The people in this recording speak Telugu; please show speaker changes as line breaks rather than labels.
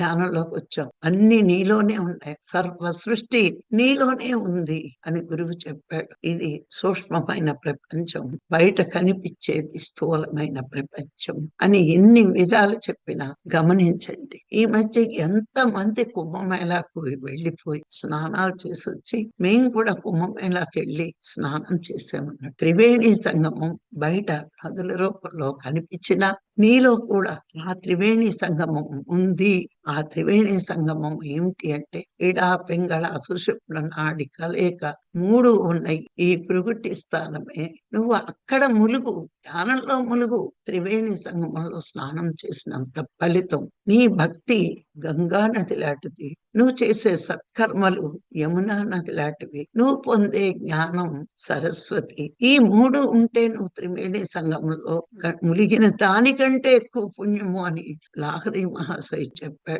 ధ్యానంలోకి వచ్చాం. అన్ని నీలోనే ఉన్నాయి. సర్వ సృష్టి నీలోనే ఉంది అని గురువు చెప్పాడు. ఇది సూక్ష్మమైన ప్రపంచం బయట కనిపించేది స్థూలమైన ప్రపంచం అని ఎన్ని విధాలు చెప్పినా గమనించండి. ఈ మధ్య ఎంత మంది కుంభమేళాకు వెళ్ళిపోయి స్నానాలు చేసి వచ్చి మేము కూడా కుంభమేళాకి వెళ్ళి స్నానం చేసామన్నాడు త్రివేణి సంగమం బయట నదుల రూపంలో కనిపించిన నీలో కూడా ఆ త్రివేణి సంగమం ఉంది. ఆ త్రివేణి సంగమం ఏమిటి అంటే ఇడా పింగళ సుషుప్ల నాడి కలయిక మూడు ఉన్నాయి. ఈ పురుగుటి స్థానమే. నువ్వు అక్కడ ములుగు ధ్యానంలో ములుగు త్రివేణి సంగమంలో స్నానం చేసినంత ఫలితం నీ భక్తి గంగా నది లాంటిది. నువ్వు చేసే సత్కర్మలు యమునా నది లాంటివి. నువ్వు పొందే జ్ఞానం సరస్వతి. ఈ మూడు ఉంటే నువ్వు త్రివేణి సంగమంలో ములిగిన దానికంటే ఎక్కువ పుణ్యము అని లాహరి మహాశయ చెప్పాడు.